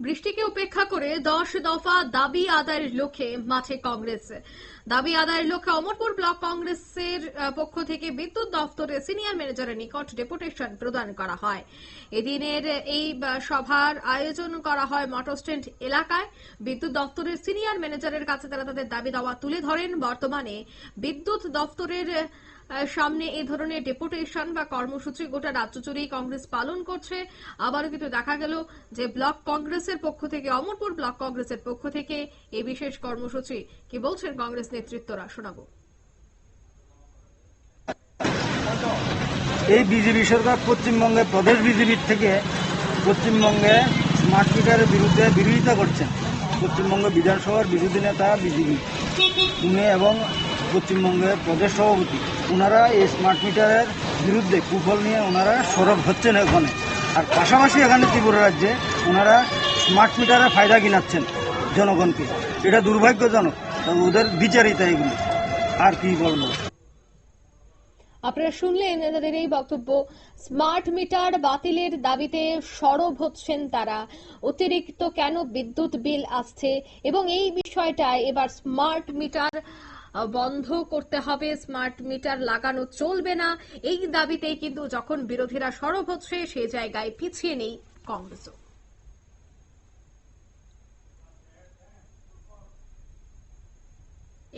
বৃষ্টিকে উপেক্ষা করে দশ দফা দাবি আদায়ের লক্ষ্যে মাঠে কংগ্রেস। দাবি আদায়ের লক্ষ্যে অমরপুর ব্লক কংগ্রেসের পক্ষ থেকে বিদ্যুৎ দফতরে সিনিয়র ম্যানেজারের নিকট ডেপুটেশন প্রদান করা হয়। এদিনের এই সভার আয়োজন করা হয় মোটর স্ট্যান্ড এলাকায়। বিদ্যুৎ দপ্তরের সিনিয়র ম্যানেজারের কাছে তারা তাদের দাবি দাওয়া তুলে ধরেন। বর্তমানে বিদ্যুৎ দপ্তরের আহ, সামনে এই ধরনের ডেপুটেশন বা কর্মসূচি গোটা রাজ্য জুড়েই কংগ্রেস পালন করছে। আবারও কিন্তু দেখা গেল যে ব্লক কংগ্রেসের পক্ষ থেকে, অমরপুর ব্লক কংগ্রেসের পক্ষ থেকে এই বিশেষ কর্মসূচি। কি বলছেন কংগ্রেস নেতৃত্বরা? শোনাবো। এই বিজেপি সরকার পশ্চিমবঙ্গে প্রদেশ বিজেপির থেকে পশ্চিমবঙ্গে স্মার্ট মিটারের বিরুদ্ধে বিরোধিতা করছেন। পশ্চিমবঙ্গ বিধানসভার বিরোধী নেতা বিজেপি এবং পশ্চিমবঙ্গের প্রদেশ সভাপতি ওনারা এই স্মার্ট মিটারের বিরুদ্ধে কুফল নিয়ে ওনারা সরব হচ্ছেন এখানে। আর পাশাপাশি এখানে ত্রিপুরা রাজ্যে ওনারা স্মার্ট মিটারের ফায়দা কিনাচ্ছেন জনগণকে। এটা দুর্ভাগ্যজনক ওদের বিচারিতা এগুলো। আর কি বলব? আপনারা শুনলেন তাদের এই বক্তব্য স্মার্ট মিটার বাতিলের দাবিতে সরব হচ্ছেন তারা। অতিরিক্ত কেন বিদ্যুৎ বিল আসছে? এবং এই বিষয়টায় এবার স্মার্ট মিটার বন্ধ করতে হবে, স্মার্ট মিটার লাগানো চলবে না। এই দাবিতেই কিন্তু যখন বিরোধীরা সরব হচ্ছে, সে জায়গায় পিছিয়ে নেই কংগ্রেসও।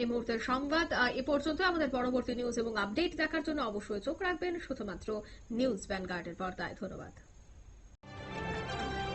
এই মুহূর্তের সংবাদ এ পর্যন্ত আমাদের পরবর্তী নিউজ এবং আপডেট দেখার জন্য অবশ্যই চোখ রাখবেন। শুধুমাত্র নিউজ ভ্যানগার্ডের পর্দায়। ধন্যবাদ।